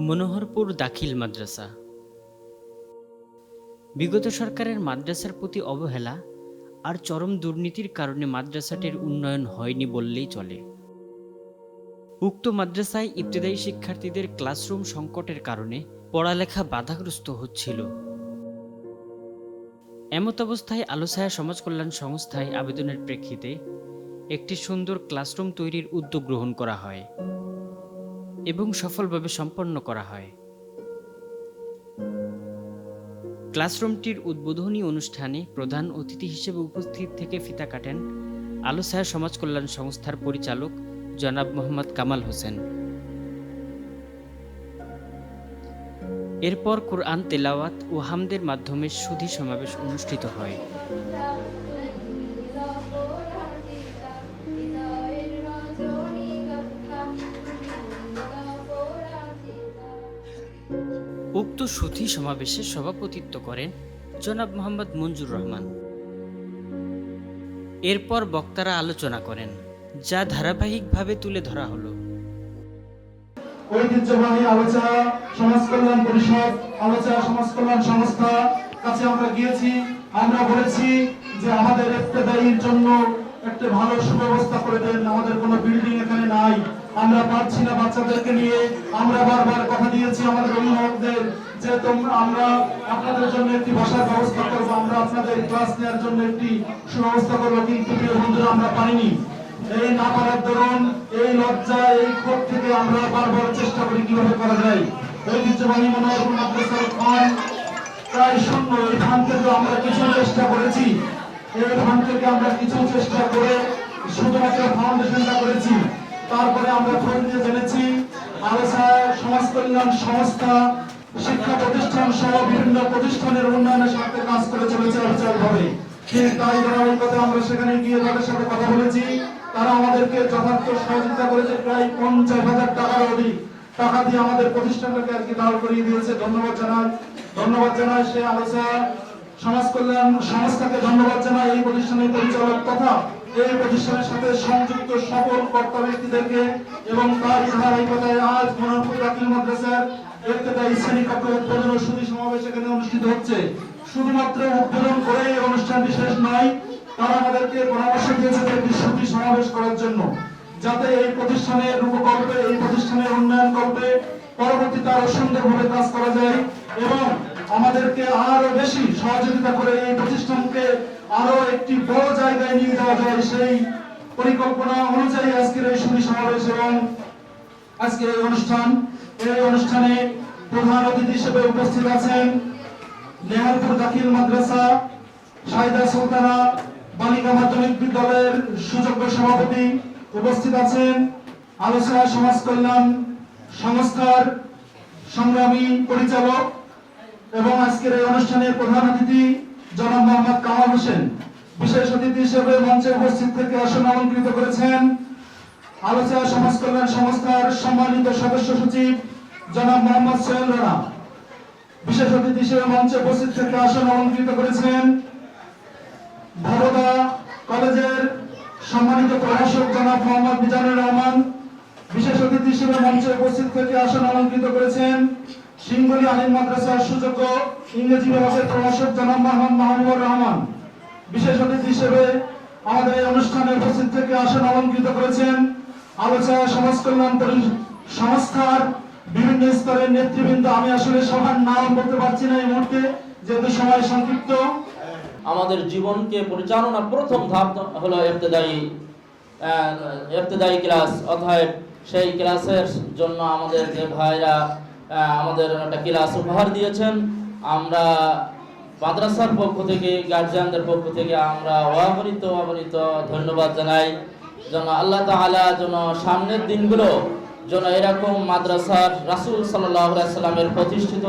মনোহরপুর দাখিল মাদ্রাসা। বিগত সরকারের মাদ্রাসার প্রতি অবহেলা আর চরম দুর্নীতির কারণে মাদ্রাসাটির উন্নয়ন হয়নি বললেই চলে। উক্ত মাদ্রাসায় ইবতদায়ী শিক্ষার্থীদের ক্লাসরুম সংকটের কারণে পড়ালেখা বাধাগ্রস্ত হচ্ছিল। এমত অবস্থায় আলোছায়া সমাজ কল্যাণ সংস্থায় আবেদনের প্রেক্ষিতে একটি সুন্দর ক্লাসরুম তৈরির উদ্যোগ গ্রহণ করা হয়। এবং সফলভাবে সম্পন্ন করা হয়। ক্লাসরুমটির উদ্বোধনী অনুষ্ঠানে প্রধান অতিথি হিসেবে উপস্থিত থেকে ফিতা কাটেন আলোছায়া সমাজ কল্যাণ সংস্থার পরিচালক জনাব মোহাম্মদ কামাল হোসেন। এরপর কোরআন তেলাওয়াত ও হামদের মাধ্যমে সুধী সমাবেশ অনুষ্ঠিত হয়। উক্ত সুধী সমাবেশে সভাপতিত্ব করেন জনাব মোহাম্মদ মঞ্জুর রহমান। এরপর বক্তারা আলোচনা করেন, যা ধারাবাহিকভাবে তুলে ধরা হলো। ঐতিহ্যবাহী আলোচনা সমাজ কল্যাণ পরিষদ, আলোচনা সমাজ কল্যাণ সংস্থা কাছে আমরা গিয়েছি। আমরা বলেছি যে আমাদের ইফতেদায়ীর জন্য একটা ভালো সুব্যবস্থা করে দেন। আমাদের কোনো বিল্ডিং এখানে নাই। আমরা পারছি না বাচ্চাদেরকে নিয়ে। আমরা বারবার কথা দিয়েছি আমাদের অভিভাবকদের যে তোমরা আমরা আপনাদের জন্য একটি বসার ব্যবস্থা করব, আমরা আপনাদের ক্লাস নেওয়ার জন্য একটি সুব্যবস্থা করব, কিন্তু বন্ধুরা, আমরা পাইনি এই না পারার দরুন, এই লজ্জা, এই ক্ষোভ থেকে আমরা বারবার চেষ্টা করি কীভাবে করা যায়। ঐতিহ্যবাহী মনোহর মাদ্রাসার খান প্রায় শূন্য। এই খান থেকে আমরা কিছু চেষ্টা করেছি। এই খান থেকে আমরা কিছু চেষ্টা করে শুধুমাত্র ফাউন্ডেশনটা করেছি। তারপরে আমরা খোঁজ নিয়ে জেনেছি আলোচনা সমাজ কল্যাণ সংস্থা, শিক্ষা প্রতিষ্ঠান সহ বিভিন্ন প্রতিষ্ঠানের উন্নয়নের স্বার্থে কাজ করে চলেছে অবিচলভাবে। তাই আমরা সেখানে গিয়ে তাদের সাথে কথা বলেছি। তারা আমাদেরকে যথার্থ সহযোগিতা করেছে প্রায় পঞ্চাশ হাজার টাকার অধিক। টাকা দিয়ে আমাদের প্রতিষ্ঠানটাকে আর কি দাঁড় করিয়ে দিয়েছে। ধন্যবাদ জানাই। ধন্যবাদ জানাই সে আলোচনা সমাজ কল্যাণ সংস্থাকে ধন্যবাদ জানাই এই প্রতিষ্ঠানের পরিচালক তথা এই প্রতিষ্ঠানের সাথে সংযুক্ত সকল কর্তা ব্যক্তিদেরকে এবং তার ধারাবাহিকতায় আজ মনোহরপুর দাখিল মাদ্রাসার ইফতেদায়ী শ্রেণি কক্ষ উদ্বোধন সুধী সমাবেশ এখানে অনুষ্ঠিত হচ্ছে। শুধুমাত্র উদ্বোধন করে এই অনুষ্ঠানটি শেষ নয়, তারা আমাদেরকে পরামর্শ দিয়েছে একটি সুধী সমাবেশ করার জন্য, যাতে এই প্রতিষ্ঠানের রূপকল্পে, এই প্রতিষ্ঠানের উন্নয়ন কল্পে পরবর্তীতে আরও সুন্দরভাবে কাজ করা যায় এবং আমাদেরকে আরও বেশি সহযোগিতা করে এই প্রতিষ্ঠানকে আরও একটি বড় জায়গায় নিয়ে যাওয়া যায় সেই পরিকল্পনা অনুযায়ী আজকের এই সুধী সমাবেশ এবং আজকের এই অনুষ্ঠান। এই অনুষ্ঠানে প্রধান অতিথি হিসেবে উপস্থিত আছেন নেহালপুর দাখিল মাদ্রাসা সাইদা সুলতানা, বালিকা মাধ্যমিক বিদ্যালয়ের সুযোগ্য সভাপতি উপস্থিত আছেন। আলোচনা সমাজ কল্যাণ সংস্থার সংগ্রামী পরিচালক এবং আজকের এই অনুষ্ঠানের প্রধান অতিথি জনাব মোহাম্মদ কামাল হোসেন, বিশেষ অতিথি হিসেবে মঞ্চে উপস্থিত থেকে আসন অলঙ্কৃত করেছেন। আলোচনা সমাজ কল্যাণ সংস্থার সম্মানিত সদস্য সচিব জনাব মোহাম্মদ সোহেল রানা, বিশেষ অতিথি হিসেবে মঞ্চে উপস্থিত থেকে আসন অলঙ্কৃত করেছেন। বরোদা কলেজের সম্মানিত প্রভাষক জনাব মোহাম্মদ মিজানুর রহমান, বিশেষ অতিথি হিসেবে মঞ্চে উপস্থিত থেকে আসন অলঙ্কৃত করেছেন। সিংহলী আলিম মাদ্রাসার সুযোগ্য ইংরেজি বিভাগের প্রভাষক জনাব মোহাম্মদ মাহমুদুর রহমান। বিশেষ অতিথি হিসেবে আমাদের এই অনুষ্ঠানে উপস্থিত থেকে আসন অলঙ্কৃত করেছেন আলোচনা সমাজ কল্যাণ সংস্থার বিভিন্ন স্তরের নেতৃবৃন্দ। আমি আসলে সবার নাম বলতে পারছি না এই মুহূর্তে যেহেতু সময় সংক্ষিপ্ত। আমাদের জীবনকে পরিচালনার প্রথম ধাপ হলো ইবতেদায়ী আহ, ইবতেদায়ী ক্লাস। অর্থাৎ সেই ক্লাসের জন্য আমাদের যে ভাইরা আমাদের একটা ক্লাস উপহার দিয়েছেন। আমরা মাদ্রাসার পক্ষ থেকে গার্জিয়ানদের পক্ষ থেকে আমরা অগণিত অগণিত ধন্যবাদ জানাই। যেন আল্লাহ তাআলা যেন সামনের দিনগুলো যেন এরকম মাদ্রাসার রাসূল সাল্লামের প্রতিষ্ঠিত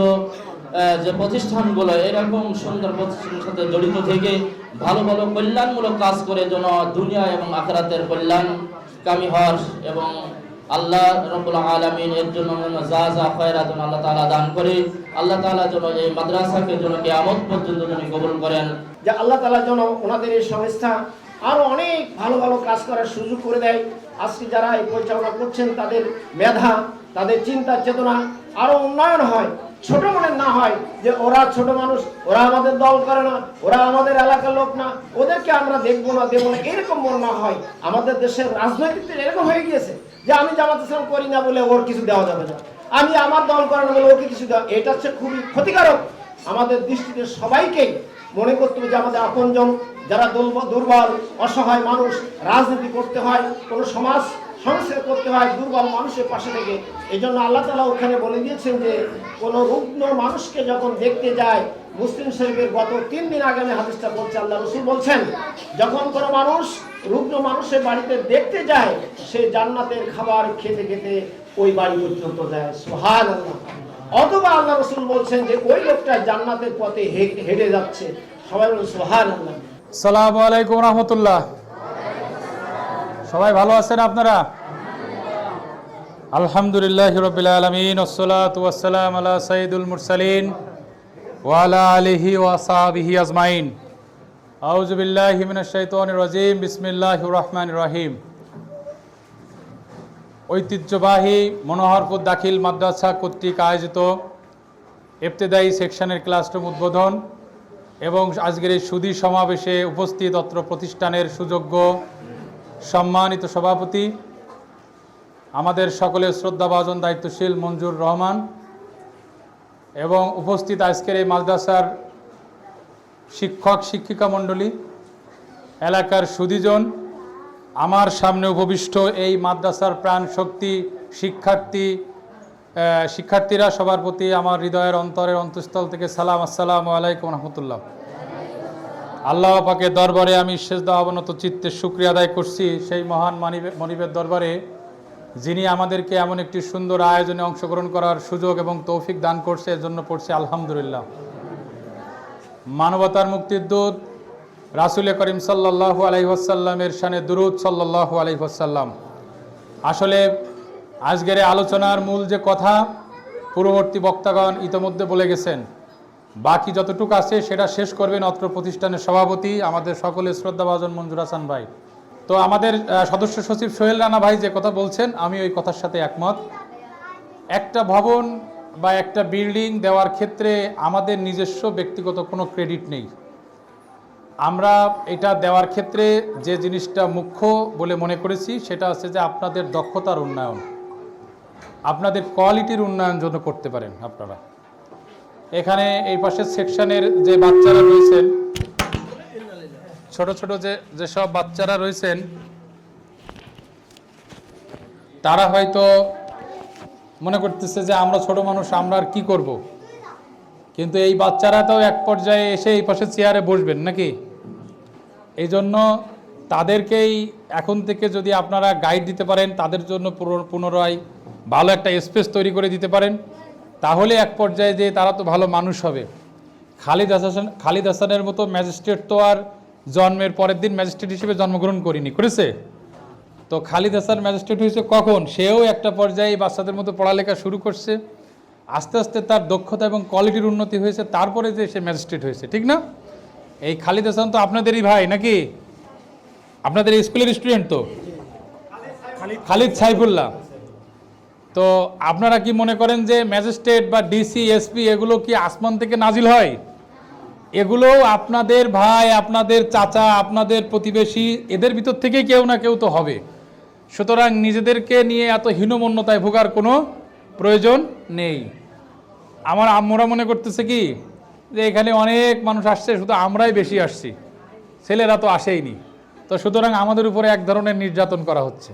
যে প্রতিষ্ঠানগুলো এরকম সুন্দর প্রতিষ্ঠানের সাথে জড়িত থেকে ভালো ভালো কল্যাণমূলক কাজ করে যেন দুনিয়া এবং আখরাতের কল্যাণ কামি হওয়ার এবং আল্লাহ রব্বুল আলামিন এর জন্য যা যা খয়রা যেন আল্লাহ তাআলা দান করে, আল্লাহ তাআলা যেন এই মাদ্রাসাকে যেন কিয়ামত পর্যন্ত যেন কবুল করেন। যে আল্লাহ তালা যেন ওনাদের এই সংস্থা আরও অনেক ভালো ভালো কাজ করার সুযোগ করে দেয়। আজকে যারা এই পরিচালনা করছেন, তাদের মেধা, তাদের চিন্তা চেতনা আরও উন্নয়ন হয়। ছোট মনের না হয় যে ওরা ছোট মানুষ, ওরা আমাদের দল করে না, ওরা আমাদের এলাকার লোক না। ওদেরকে আমরা দেখব না, দেবো না, এরকম মন না হয়। আমাদের দেশের রাজনৈতিক এরকম হয়ে গিয়েছে। যে আমি জামাত ইসলাম করি না বলে ওর কিছু দেওয়া যাবে না। আমি আমার দল করে না বলে ওকে কিছু দেওয়া এটা হচ্ছে খুবই ক্ষতিকারক। আমাদের দৃষ্টিতে সবাইকেই মনে করতে হবে যে আমাদের আপনজন যারা দুর্ব- দুর্বল, অসহায় মানুষ, রাজনীতি করতে হয়, কোনো সমাজ সংস্কার করতে হয়, দুর্বল মানুষের পাশে থেকে। এই জন্য আল্লাহ তালা ওখানে বলে দিয়েছেন যে, কোনো রুগ্ন মানুষকে যখন দেখতে যায়, মুসলিম শরীফের গত তিন দিন আগে আমি হাদিসটা বলছি, আল্লাহ রসুল বলছেন, যখন কোনো মানুষ রুগ্ন মানুষের বাড়িতে দেখতে যায়, সে জান্নাতের খাবার খেতে খেতে ওই বাড়ি পর্যন্ত যায়। সোহান আল্লাহ অথবা আল্লাহ রসুল বলছেন যে, ওই লোকটা জান্নাতের পথে হেঁটে যাচ্ছে। সবাই বলে সোহান আল্লাহ সালামু আলাইকুম রহমতুল্লাহ। সবাই ভালো আছেন আপনারা? আলহামদুলিল্লাহ রবিল আলমিন ওসলাত ওয়াসালাম আলা সঈদুল মুরসালিন ওয়ালা আলিহি ওয়াসাবিহি আজমাইন। আউজবিল্লাহ হিমিনাশাইতন রাজিম বিসমিল্লাহ রহমান রহিম। ঐতিহ্যবাহী মনোহরপুর দাখিল মাদ্রাসা কর্তৃক আয়োজিত ইবতেদায়ী সেকশনের ক্লাসরুম উদ্বোধন এবং আজকের এই সুদী সমাবেশে উপস্থিত অত্র প্রতিষ্ঠানের সুযোগ্য সম্মানিত সভাপতি, আমাদের সকলের শ্রদ্ধাভাজন দায়িত্বশীল মঞ্জুর রহমান এবং উপস্থিত আজকের এই মাদ্রাসার শিক্ষক, শিক্ষিকা মণ্ডলী, এলাকার সুদীজন, আমার সামনে উপবিষ্ট এই মাদ্রাসার প্রাণ শক্তি, শিক্ষার্থী শিক্ষার্থীরা সবার প্রতি আমার হৃদয়ের অন্তরের অন্তঃস্থল থেকে সালাম, আসসালামু আলাইকুম রহমতুল্লাহ। আল্লাহ পাকে দরবারে আমি সেজদা অবনত চিত্তে শুক্রিয়া আদায় করছি সেই মহান মানিবে- মনিবের দরবারে, যিনি আমাদেরকে এমন একটি সুন্দর আয়োজনে অংশগ্রহণ করার সুযোগ এবং তৌফিক দান করছে, এর জন্য পড়ছে আলহামদুলিল্লাহ। মানবতার মুক্তির দূত, রাসুল করিম সাল্লাহ আলহিহাসাল্লামের শানে দুরুদ সাল্লাহ আলহিহাসাল্লাম আসলে আজকের আলোচনার মূল যে কথা, পূর্ববর্তী বক্তাগণ ইতোমধ্যে বলে গেছেন, বাকি যতটুকু আছে সেটা শেষ করবেন অত্র প্রতিষ্ঠানের সভাপতি, আমাদের সকলের শ্রদ্ধাভাজন মঞ্জুর হাসান ভাই। তো আমাদের সদস্য সচিব সোহেল রানা ভাই যে কথা বলছেন, আমি ওই কথার সাথে একমত। একটা ভবন বা একটা বিল্ডিং দেওয়ার ক্ষেত্রে আমাদের নিজস্ব ব্যক্তিগত কোনো ক্রেডিট নেই। আমরা এটা দেওয়ার ক্ষেত্রে যে জিনিসটা মুখ্য বলে মনে করেছি, সেটা হচ্ছে যে আপনাদের দক্ষতার উন্নয়ন। আপনাদের কোয়ালিটির উন্নয়ন জন্য করতে পারেন আপনারা। এখানে এই পাশের সেকশনের যে বাচ্চারা রয়েছেন, ছোট ছোট যে যেসব বাচ্চারা রয়েছেন, তারা হয়তো মনে করতেছে যে আমরা ছোট মানুষ, আমরা আর কি করব। কিন্তু এই বাচ্চারা তো এক পর্যায়ে এসে এই পাশে চেয়ারে বসবেন নাকি? এই জন্য তাদেরকেই এখন থেকে যদি আপনারা গাইড দিতে পারেন, তাদের জন্য পুনর- পুনরায় ভালো একটা স্পেস তৈরি করে দিতে পারেন, তাহলে এক পর্যায়ে যে তারা তো ভালো মানুষ হবে। খালিদ হাসান, খালিদ হাসানের মতো ম্যাজিস্ট্রেট তো আর জন্মের পরের দিন ম্যাজিস্ট্রেট হিসেবে জন্মগ্রহণ করিনি, করেছে? তো খালিদ হাসান ম্যাজিস্ট্রেট হয়েছে কখন? সেও একটা পর্যায়ে বাচ্চাদের মতো পড়ালেখা শুরু করছে। আস্তে আস্তে তার দক্ষতা এবং কোয়ালিটির উন্নতি হয়েছে। তারপরে যে সে ম্যাজিস্ট্রেট হয়েছে, ঠিক না? এই খালিদ হাসান তো আপনাদেরই ভাই নাকি? আপনাদের স্কুলের স্টুডেন্ট তো? খালিদ সাইফুল্লাহ। তো আপনারা কি মনে করেন যে ম্যাজিস্ট্রেট বা ডিসি, এসপি এগুলো কি আসমান থেকে নাজিল হয়? এগুলো আপনাদের ভাই, আপনাদের চাচা, আপনাদের প্রতিবেশী, এদের ভিতর থেকে কেউ না কেউ তো হবে। সুতরাং নিজেদেরকে নিয়ে এত হীনমন্যতায় ভোগার কোনো প্রয়োজন নেই। আমার আম্মুরা মনে করতেছে কি, যে এখানে অনেক মানুষ আসছে, শুধু আমরাই বেশি আসছি, ছেলেরা তো আসেইনি। তো সুতরাং আমাদের উপরে এক ধরনের নির্যাতন করা হচ্ছে।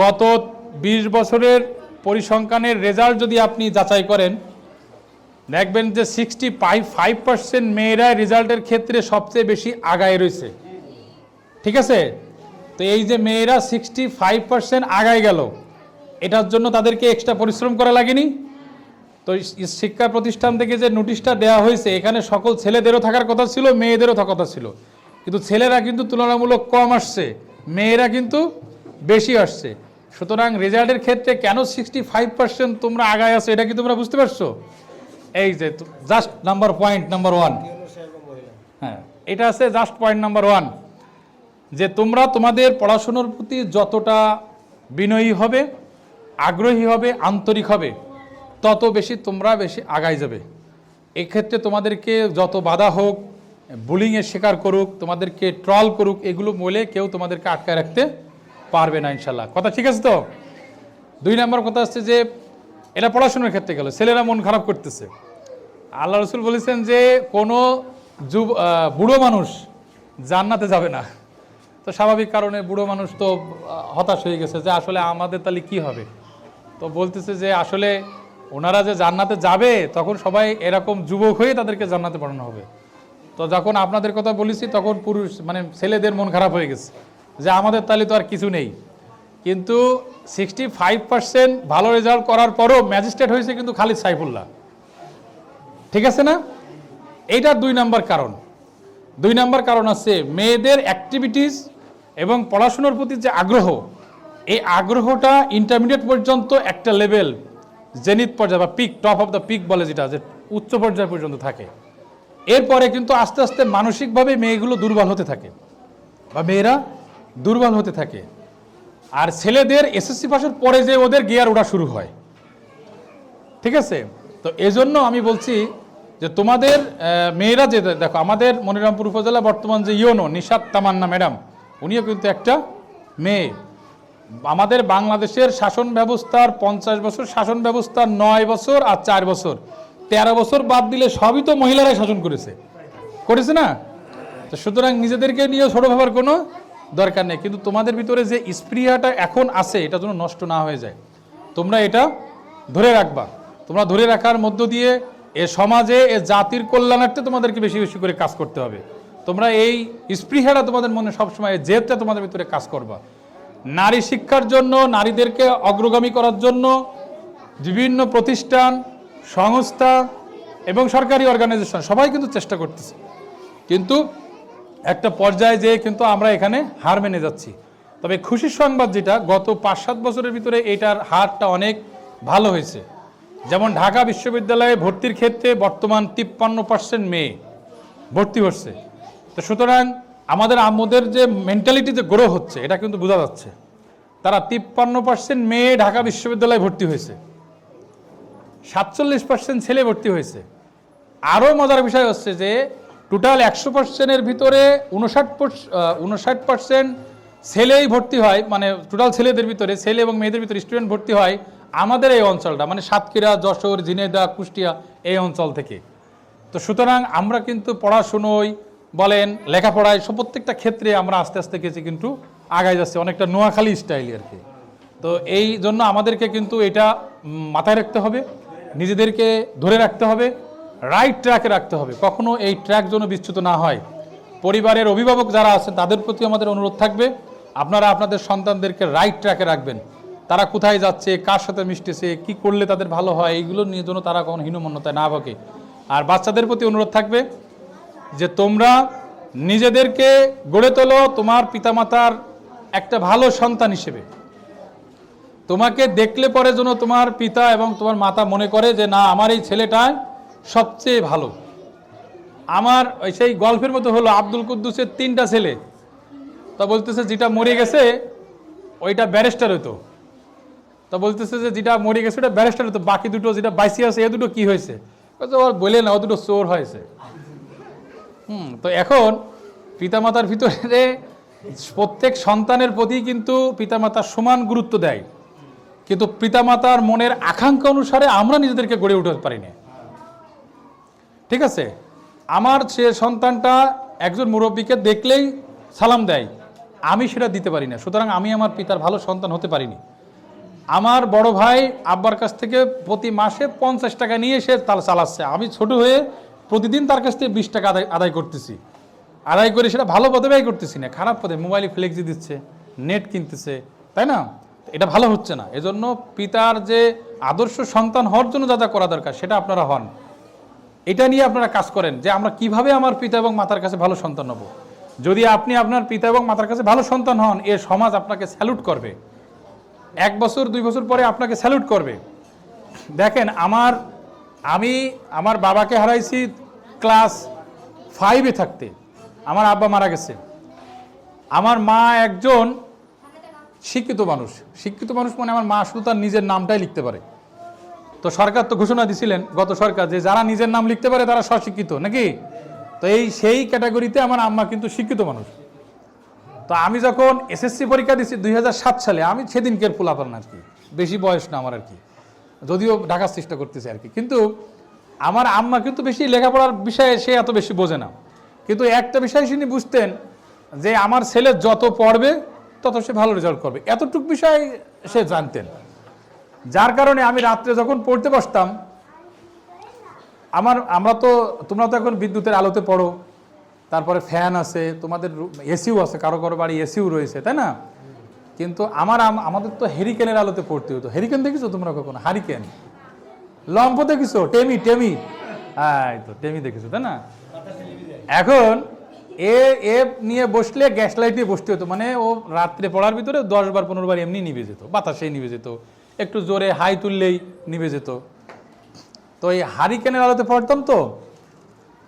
গত ২০ বছরের পরিসংখ্যানের রেজাল্ট যদি আপনি যাচাই করেন, দেখবেন যে সিক্সটি ফাইভ ফাইভ পার্সেন্ট মেয়েরা রেজাল্টের ক্ষেত্রে সবচেয়ে বেশি আগায় রয়েছে। ঠিক আছে? তো এই যে মেয়েরা সিক্সটি ফাইভ পার্সেন্ট আগায় গেল, এটার জন্য তাদেরকে এক্সট্রা পরিশ্রম করা লাগেনি? তো শিক্ষা প্রতিষ্ঠান থেকে যে নোটিশটা দেওয়া হয়েছে, এখানে সকল ছেলেদেরও থাকার কথা ছিল, মেয়েদেরও থাকার কথা ছিল। কিন্তু ছেলেরা কিন্তু তুলনামূলক কম আসছে, মেয়েরা কিন্তু বেশি আসছে। সুতরাং রেজাল্টের ক্ষেত্রে কেন সিক্সটি ফাইভ পার্সেন্ট তোমরা আগায় আছো, এটা কি তোমরা বুঝতে পারছ? এই যে just number point number one হ্যাঁ এটা আছে জাস্ট পয়েন্ট নাম্বার ওয়ান যে তোমরা তোমাদের পড়াশুনোর প্রতি যতটা বিনয়ী হবে, আগ্রহী হবে, আন্তরিক হবে, তত বেশি তোমরা বেশি আগাই যাবে। এক্ষেত্রে তোমাদেরকে যত বাধা হোক, বুলিংয়ের শিকার করুক, তোমাদেরকে ট্রল করুক, এগুলো বলে কেউ তোমাদেরকে আটকায় রাখতে পারবে না ইনশাল্লাহ। কথা ঠিক আছে তো? দুই নম্বর কথা হচ্ছে যে এটা পড়াশোনার ক্ষেত্রে গেল, ছেলেরা মন খারাপ করতেছে। আল্লাহ রসুল বলেছেন যে, কোনো যুব বুড়ো মানুষ জান্নাতে যাবে না। তো স্বাভাবিক কারণে বুড়ো মানুষ তো হতাশ হয়ে গেছে যে আসলে আমাদের তাহলে কি হবে? তো বলতেছে যে আসলে ওনারা যে জান্নাতে যাবে, তখন সবাই এরকম যুবক হয়ে তাদেরকে জান্নাতে পাঠানো হবে। তো যখন আপনাদের কথা বলেছি, তখন পুরুষ মানে ছেলেদের মন খারাপ হয়ে গেছে যে আমাদের তাহলে তো আর কিছু নেই। কিন্তু সিক্সটি ফাইভ পার্সেন্ট ভালো রেজাল্ট করার পরও ম্যাজিস্ট্রেট হয়েছে কিন্তু খালিদ সাইফুল্লাহ। ঠিক আছে না? এইটার দুই নাম্বার কারণ। দুই নাম্বার কারণ আছে, মেয়েদের অ্যাক্টিভিটিস এবং পড়াশুনোর প্রতি যে আগ্রহ, এই আগ্রহটা ইন্টারমিডিয়েট পর্যন্ত একটা লেভেল জেনিত পর্যায়ে বা peak top of the peak বলে যেটা, যে উচ্চ পর্যায় পর্যন্ত থাকে। এরপরে কিন্তু আস্তে আস্তে মানসিকভাবে মেয়েগুলো দুর্বল হতে থাকে বা মেয়েরা দুর্বল হতে থাকে। আর ছেলেদের এসএসসি পাশের পরে যে ওদের গিয়ার ওঠা শুরু হয়। ঠিক আছে? তো এজন্য আমি বলছি যে তোমাদের মেয়েরা যে, দেখো, আমাদের মনিরামপুর উপজেলা বর্তমান যে ইয়োনো নিশাদ তামান্না ম্যাডাম, উনিও কিন্তু একটা মেয়ে। আমাদের বাংলাদেশের শাসন ব্যবস্থার পঞ্চাশ বছর, শাসন ব্যবস্থার নয় বছর আর চার বছর। তেরো বছর বাদ দিলে সবই তো মহিলারাই শাসন করেছে। করেছে না? তো সুতরাং নিজেদেরকে নিয়ে ছোট ভাবার কোনো দরকার নেই। কিন্তু তোমাদের ভিতরে যে স্প্রিয়াটা এখন আছে, এটা যেন নষ্ট না হয়ে যায়। তোমরা এটা ধরে রাখবা। তোমরা ধরে রাখার মধ্য দিয়ে এ সমাজে, এ জাতির কল্যাণার্থে তোমাদেরকে বেশি বেশি করে কাজ করতে হবে। তোমরা এই স্পৃহাটা তোমাদের মনে সবসময় জেদটা তোমাদের ভিতরে কাজ করবা। নারী শিক্ষার জন্য, নারীদেরকে অগ্রগামী করার জন্য বিভিন্ন প্রতিষ্ঠান, সংস্থা এবং সরকারি অর্গানাইজেশন সবাই কিন্তু চেষ্টা করতেছে। কিন্তু একটা পর্যায়ে যেয়ে কিন্তু আমরা এখানে হার মেনে যাচ্ছি। তবে খুশির সংবাদ যেটা, গত পাঁচ সাত বছরের ভিতরে এটার হারটা অনেক ভালো হয়েছে। যেমন ঢাকা বিশ্ববিদ্যালয়ে ভর্তির ক্ষেত্রে বর্তমান তিপ্পান্ন পার্সেন্ট মেয়ে ভর্তি হচ্ছে। তো সুতরাং আমাদের আমাদের যে মেন্টালিটি যে গ্রো হচ্ছে, এটা কিন্তু বোঝা যাচ্ছে। তারা তিপ্পান্ন পার্সেন্ট মেয়ে ঢাকা বিশ্ববিদ্যালয়ে ভর্তি হয়েছে। সাতচল্লিশ পার্সেন্ট ছেলে ভর্তি হয়েছে। আরও মজার বিষয় হচ্ছে যে টোটাল একশো পার্সেন্টের ভিতরে উনষাট উনষাট পার্সেন্ট ছেলেই ভর্তি হয় মানে টোটাল ছেলেদের ভিতরে, ছেলে এবং মেয়েদের ভিতরে স্টুডেন্ট ভর্তি হয় আমাদের এই অঞ্চলটা মানে সাতক্ষীরা, যশোর ঝিনেদা কুষ্টিয়া, এই অঞ্চল থেকে। তো সুতরাং আমরা কিন্তু পড়াশুনোয় বলেন লেখাপড়ায় সব প্রত্যেকটা ক্ষেত্রে আমরা আস্তে আস্তে গেছি কিন্তু আগায় যাচ্ছে, অনেকটা নোয়াখালী স্টাইলে আর কি। তো এই জন্য আমাদেরকে কিন্তু এটা মাথায় রাখতে হবে, নিজেদেরকে ধরে রাখতে হবে রাইট ট্র্যাকে রাখতে হবে। কখনো এই ট্র্যাক যেন বিচ্যুত না হয়। পরিবারের অভিভাবক যারা আছেন, তাদের প্রতি আমাদের অনুরোধ থাকবে, আপনারা আপনাদের সন্তানদেরকে রাইট ট্র্যাকে রাখবেন। তারা কোথায় যাচ্ছে, কার সাথে মিশতেছে, কি করলে তাদের ভালো হয় এইগুলো নিয়ে যেন তারা কখনো হীনমন্যতায় না ভোগে। আর বাচ্চাদের প্রতি অনুরোধ থাকবে যে তোমরা নিজেদেরকে গড়ে তোলো তোমার পিতামাতার একটা ভালো সন্তান হিসেবে। তোমাকে দেখলে পরে যেন তোমার পিতা এবং তোমার মাতা মনে করে যে, না, আমার এই ছেলেটাই সবচেয়ে ভালো। আমার সেই গল্পের মতো হলো আব্দুল কুদ্দুসের তিনটা ছেলে। তা বলতেছে, যেটা মরে গেছে, ওইটা ব্যারিস্টার হতো তা বলতেছে যে যেটা মরে গেছে ওটা ব্যারেস্টার হতো বাকি দুটো যেটা বাইসি আছে এ দুটো কি হয়েছে? বলছে, ও বলে না ও দুটো চোর হয়েছে। হুম তো এখন পিতামাতার ভিতরে প্রত্যেক সন্তানের প্রতি কিন্তু পিতামাতার সমান গুরুত্ব দেয়। কিন্তু পিতামাতার মনের আকাঙ্ক্ষা অনুসারে আমরা নিজেদেরকে গড়ে উঠতে পারি না। ঠিক আছে? আমার সে সন্তানটা একজন মুরব্বীকে দেখলেই সালাম দেয়। আমি সেটা দিতে পারি না। সুতরাং আমি আমার পিতার ভালো সন্তান হতে পারিনি। আমার বড় ভাই আব্বার কাছ থেকে প্রতি মাসে পঞ্চাশ টাকা নিয়ে সে তাল চালাচ্ছে। আমি ছোট হয়ে প্রতিদিন তার কাছ থেকে বিশ টাকা আদায় আদায় করতেছি। আদায় করে সেটা ভালো পদে ব্যয় করতেছি না, খারাপ পদে। মোবাইলে ফ্লেক্সি দিচ্ছে নেট কিনতেছে, তাই না? এটা ভালো হচ্ছে না। এজন্য পিতার যে আদর্শ সন্তান হওয়ার জন্য যা যা করা দরকার, সেটা আপনারা হন। এটা নিয়ে আপনারা কাজ করেন যে আমরা কীভাবে আমার পিতা এবং মাতার কাছে ভালো সন্তান হব। যদি আপনি আপনার পিতা এবং মাতার কাছে ভালো সন্তান হন, এ সমাজ আপনাকে স্যালুট করবে। এক বছর, দুই বছর পরে আপনাকে স্যালুট করবে। দেখেন, আমার, আমি, আমার বাবাকে হারাইছি ক্লাস ফাইভে থাকতে। আমার আব্বা মারা গেছে। আমার মা একজন শিক্ষিত মানুষ। শিক্ষিত মানুষ মানে আমার মা শুধু তার নিজের নামটাই লিখতে পারে। তো সরকার তো ঘোষণা দিছিলেন গত সরকার যে যারা নিজের নাম লিখতে পারে তারা স্বশিক্ষিত, নাকি? তো এই সেই ক্যাটাগরিতে আমার আম্মা কিন্তু শিক্ষিত মানুষ। তো আমি যখন এসএসসি পরীক্ষা দিচ্ছি দুই হাজার সাত সালে, আমি সেদিনকের পোলাপান আর কি। বেশি বয়স না আমার আর কি। যদিও ঢাকার চেষ্টা করতেছে আর কি। কিন্তু আমার আম্মা কিন্তু বেশি লেখাপড়ার বিষয়ে সে এত বেশি বোঝে না। কিন্তু একটা বিষয় তিনি বুঝতেন যে আমার ছেলে যত পড়বে, তত সে ভালো রেজাল্ট করবে। এতটুকু বিষয় সে জানতেন। যার কারণে আমি রাত্রে যখন পড়তে বসতাম, আমার, আমরা তো, তোমরা তো এখন বিদ্যুতের আলোতে পড়ো। তারপরে ফ্যান আছে, তোমাদের এসিও আছে, কারও কারও বাড়ি এসিও রয়েছে, তাই না? কিন্তু আমার আমাদের তো হেরিকেনের আলোতে পড়তে হতো। হেরিকেন দেখেছ তোমরা কখনো? হারিকেন লম্ফ দেখেছ টেমি টেমি। হ্যাঁ তো, টেমি দেখেছ, তাই না? এখন এ এ নিয়ে বসলে গ্যাস লাইট বসতে হতো। মানে ও রাত্রে পড়ার ভিতরে দশ বার, পনেরো বার এমনি নিভে যেত। বাতাসেই নিভে যেত। একটু জোরে হাই তুললেই নিভে যেত। তো এই হারিকেনের আলোতে পড়তাম তো।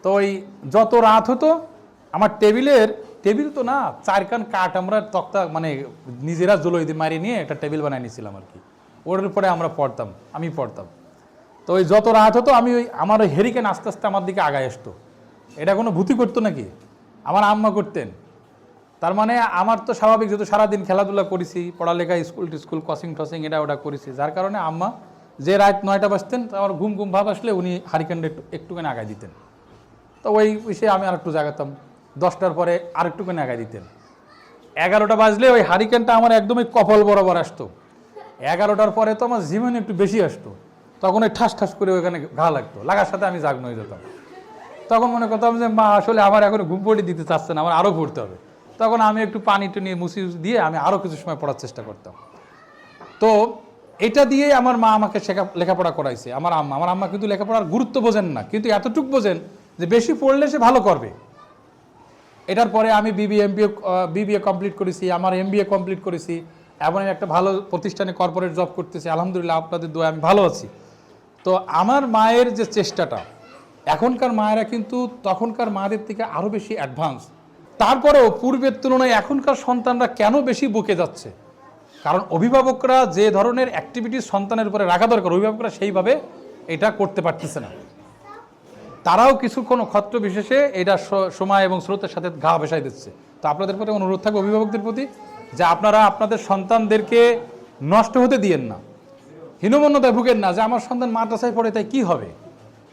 তো ওই যত রাত হতো আমার টেবিলের, টেবিল তো না চারখান কাঠ আমরা তক্তা মানে নিজেরা জলই দিয়ে মারিয়ে নিয়ে একটা টেবিল বানিয়ে নিয়েছিলাম আর কি। ওর উপরে আমরা পড়তাম, আমি পড়তাম। তো ওই যত রাত হতো, আমি ওই, আমার ওই হেরিকেন আস্তে আস্তে আমার দিকে আগায় আসতো। এটা কোনো ভূতি করতো নাকি? আমার আম্মা করতেন। তার মানে আমার তো স্বাভাবিক যেহেতু সারাদিন খেলাধুলা করেছি, পড়ালেখা, স্কুল টিস্কুল কসিং টসিং এটা ওটা করেছি। যার কারণে আম্মা যে রাত নয়টা বাজতেন তো আমার ঘুম ঘুম ভাব আসলে উনি হারিকেনটা একটু, একটুখানি আগায় দিতেন। তো ওই বিষয়ে আমি আর একটু জাগাতাম। দশটার পরে আর একটুখানি আগায় দিতেন। এগারোটা বাজলে ওই হারিকেনটা আমার একদমই কপাল বরাবর আসতো। এগারোটার পরে তো আমার জীবনে একটু বেশি আসতো। তখন ওই ঠাস ঠাস করে ওখানে ঘা লাগতো। লাগার সাথে আমি জাগ্ন হয়ে যেতাম। তখন মনে করতাম যে, মা, আসলে আমার এখন ঘুম পড়ে দিতে চাচ্ছে না, আমার আরও পড়তে হবে। তখন আমি একটু পানি টুনি মুছি দিয়ে আমি আরও কিছু সময় পড়ার চেষ্টা করতাম। তো এটা দিয়ে আমার মা আমাকে শেখা, লেখাপড়া করাইছে। আমার আম্মা আমার আম্মা কিন্তু লেখাপড়ার গুরুত্ব বোঝেন না। কিন্তু এতটুকু বোঝেন যে, বেশি পড়লে সে ভালো করবে। এটার পরে আমি বিবি এমবিএ বিবিএ কমপ্লিট করেছি, আমার এমবিএ কমপ্লিট করেছি, এবং আমি একটা ভালো প্রতিষ্ঠানে কর্পোরেট জব করতেছি। আলহামদুলিল্লাহ আপনাদের দোয়া আমি ভালো আছি। তো আমার মায়ের যে চেষ্টাটা, এখনকার মায়েরা কিন্তু তখনকার মাদের থেকে আরও বেশি অ্যাডভান্স তারপরেও পূর্বের তুলনায় এখনকার সন্তানরা কেন বেশি বুকে যাচ্ছে? কারণ অভিভাবকরা যে ধরনের অ্যাক্টিভিটি সন্তানের উপরে রাখা দরকার, অভিভাবকরা সেইভাবে এটা করতে পারতেছে না। তারাও কিছু কোনো ক্ষত্র বিশেষে এটা সময় এবং স্রোতের সাথে ঘা ভেসাই দিচ্ছে। তো আপনাদের প্রতি অনুরোধ থাকবে, অভিভাবকদের প্রতি, যে আপনারা আপনাদের সন্তানদেরকে নষ্ট হতে দিয়েন না। হীনমন্যতায় ভুগেন না, যে আমার সন্তান মাদ্রাসায় পড়ে, তাই কি হবে?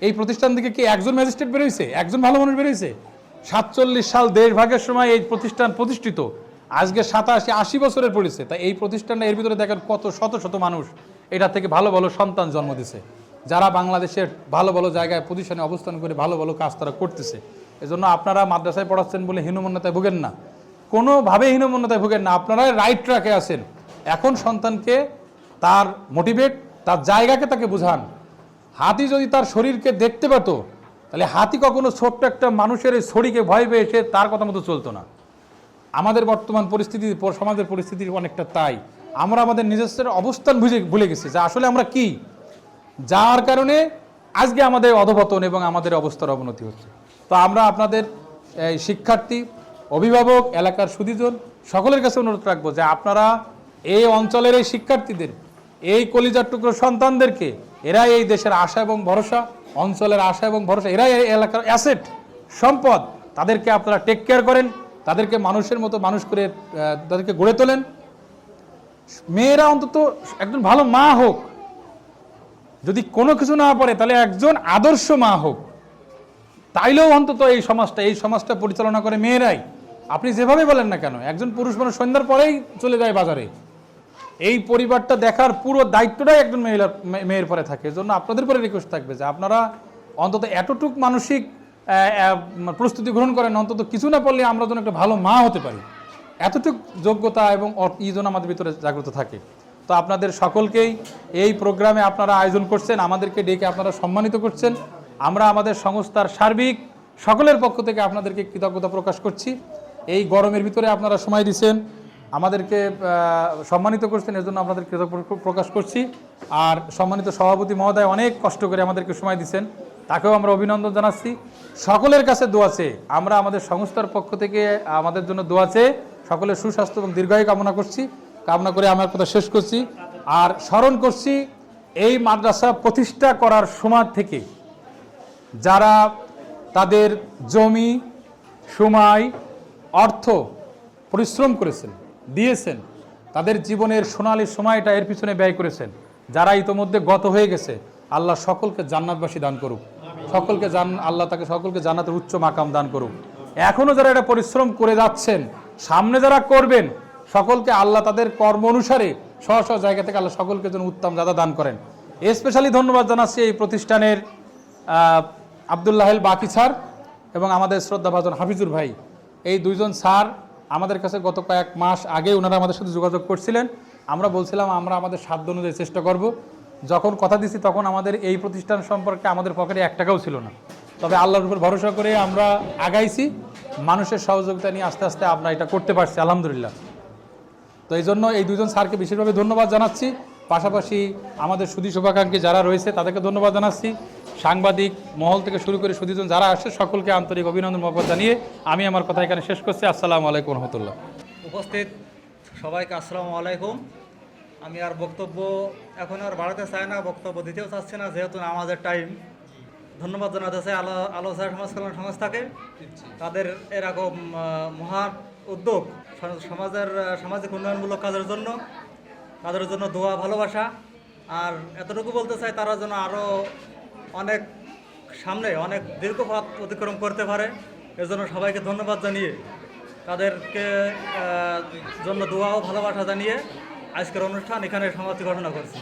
এই প্রতিষ্ঠান থেকে কি একজন ম্যাজিস্ট্রেট বেরোইছে? একজন ভালো মানুষ বেরোইছে? সাতচল্লিশ সাল দেশভাগের সময় এই প্রতিষ্ঠান প্রতিষ্ঠিত। আজকে সাতাশি, আশি বছরের পড়েছে। তাই এই প্রতিষ্ঠানটা এর ভিতরে দেখেন কত শত শত মানুষ এটা থেকে ভালো ভালো সন্তান জন্ম দিছে। যারা বাংলাদেশের ভালো ভালো জায়গায় পজিশনে অবস্থান করে ভালো ভালো কাজ তারা করতেছে। এজন্য আপনারা মাদ্রাসায় পড়াচ্ছেন বলে হীনমন্যতায় ভুগেন না। কোনোভাবে হীনমন্যতায় ভুগেন না। আপনারা রাইট ট্র্যাকে আছেন। এখন সন্তানকে তার মোটিভেট তার জায়গাকে তাকে বুঝান। হাতি যদি তার শরীরকে দেখতে পেত, তাহলে হাতি কখনো ছোট্ট একটা মানুষের এই শরীরকে ভয় পেয়ে সে তার কথা মতো চলতো না। আমাদের বর্তমান পরিস্থিতি, সমাজের পরিস্থিতি অনেকটা তাই। আমরা আমাদের নিজস্ব অবস্থান বুঝে, ভুলে গেছি যে আসলে আমরা কি? যার কারণে আজকে আমাদের অধপতন এবং আমাদের অবস্থার অবনতি হচ্ছে। তো আমরা আপনাদের, এই শিক্ষার্থী, অভিভাবক, এলাকার সুদীজন সকলের কাছে অনুরোধ রাখব যে আপনারা এই অঞ্চলের এই শিক্ষার্থীদের, এই কলিজার টুকরো সন্তানদেরকে, এরাই এই দেশের আশা এবং ভরসা, অঞ্চলের আশা এবং ভরসা, এরাই এই এলাকার অ্যাসেট, সম্পদ, তাদেরকে আপনারা টেক কেয়ার করেন, তাদেরকে মানুষের মতো মানুষ করে তাদেরকে গড়ে তোলেন। মেয়েরা অন্তত একজন ভালো মা হোক যদি কোনো কিছু না পারে, তাহলে একজন আদর্শ মা হোক। তাইলেও অন্তত এই সমাজটা এই সমাজটা পরিচালনা করে মেয়েরাই। আপনি যেভাবে বলেন না কেন, একজন পুরুষ মানুষ সন্ধ্যার পরেই চলে যায় বাজারে। এই পরিবারটা দেখার পুরো দায়িত্বটাই একজন মহিলার মেয়ের পরে থাকে। জন্য আপনাদের পরে রিকোয়েস্ট থাকবে যে আপনারা অন্তত এতটুক মানসিক প্রস্তুতি গ্রহণ করেন, অন্তত কিছু না পড়লে আমরা যেন একটা ভালো মা হতে পারি। এতটুক যোগ্যতা এবং ই যেন আমাদের ভিতরে জাগ্রত থাকে। তো আপনাদের সকলকেই এই প্রোগ্রামে আপনারা আয়োজন করছেন, আমাদেরকে ডেকে আপনারা সম্মানিত করছেন। আমরা আমাদের সংস্থার সার্বিক সকলের পক্ষ থেকে আপনাদেরকে কৃতজ্ঞতা প্রকাশ করছি। এই গরমের ভিতরে আপনারা সময় দিচ্ছেন, আমাদেরকে সম্মানিত করছেন, এজন্য আপনাদের কৃতজ্ঞ প্রকাশ করছি। আর সম্মানিত সভাপতি মহোদয় অনেক কষ্ট করে আমাদেরকে সময় দিচ্ছেন, তাকেও আমরা অভিনন্দন জানাচ্ছি। সকলের কাছে দোয়াছে আমরা আমাদের সংস্থার পক্ষ থেকে আমাদের জন্য দোয়াছে সকলের সুস্বাস্থ্য এবং দীর্ঘায়ু কামনা করছি। কামনা করে আমার কথা শেষ করছি। আর স্মরণ করছি, এই মাদ্রাসা প্রতিষ্ঠা করার সময় থেকে যারা তাদের জমি, সময়, অর্থ পরিশ্রম করেছেন, দিয়েছেন, তাদের জীবনের সোনালি সময়টা এর পিছনে ব্যয় করেছেন, যারা ইতোমধ্যে গত হয়ে গেছে, আল্লাহ সকলকে জান্নাতবাসী দান করুক। সকলকে জান আল্লাহ তাকে সকলকে জান্নাতের উচ্চ মাকাম দান করুক। এখনও যারা এটা পরিশ্রম করে যাচ্ছেন, সামনে যারা করবেন সকলকে আল্লাহ তাদের কর্ম অনুসারে স্ব স্ব জায়গা থেকে আল্লাহ সকলকে যেন উত্তম দাদা দান করেন। স্পেশালি ধন্যবাদ জানাচ্ছি এই প্রতিষ্ঠানের আবদুল্লাহেল বাকি স্যার এবং আমাদের শ্রদ্ধাভাজন হাফিজুর ভাই। এই দুইজন স্যার আমাদের কাছে গত কয়েক মাস আগে ওনারা আমাদের সাথে যোগাযোগ করছিলেন। আমরা বলছিলাম, আমরা আমাদের সাধ্য অনুযায়ী চেষ্টা করব। যখন কথা দিছি তখন আমাদের এই প্রতিষ্ঠান সম্পর্কে আমাদের পকেটে এক টাকাও ছিল না। তবে আল্লাহর উপর ভরসা করে আমরা আগাইছি। মানুষের সহযোগিতা নিয়ে আস্তে আস্তে আমরা এটা করতে পারছি, আলহামদুলিল্লাহ। তো এই জন্য এই দুজন স্যারকে বিশেষভাবে ধন্যবাদ জানাচ্ছি। পাশাপাশি আমাদের সুদী শুভাকাঙ্ক্ষী যারা রয়েছে, তাদেরকে ধন্যবাদ জানাচ্ছি। সাংবাদিক মহল থেকে শুরু করে সুদীজন যারা আসছে, সকলকে আন্তরিক অভিনন্দন, মহব্বত জানিয়ে আমি আমার কথা এখানে শেষ করছি। আসসালামু আলাইকুম রহমতুল্লাহ। উপস্থিত সবাইকে আসসালামু আলাইকুম। আমি আর বক্তব্য এখন আর বাড়াতে চাই না, বক্তব্য দিতেও চাচ্ছি না, যেহেতু আমাদের টাইম ধন্যবাদ জানাতে চাই আলো আলোচনা সমাজ কল্যাণ সংস্থাকে। তাদের এরকম মহান উদ্যোগ সমাজের, সামাজিক উন্নয়নমূলক কাজের জন্য, তাদের জন্য দোয়া, ভালোবাসা। আর এতটুকু বলতে চাই, তারা যেন আরও অনেক সামনে, অনেক দীর্ঘ পথ অতিক্রম করতে পারে। এজন্য সবাইকে ধন্যবাদ জানিয়ে, তাদেরকে জন্য দোয়া ও ভালোবাসা জানিয়ে আজকের অনুষ্ঠান এখানে সমাপ্তি ঘোষণা করছি।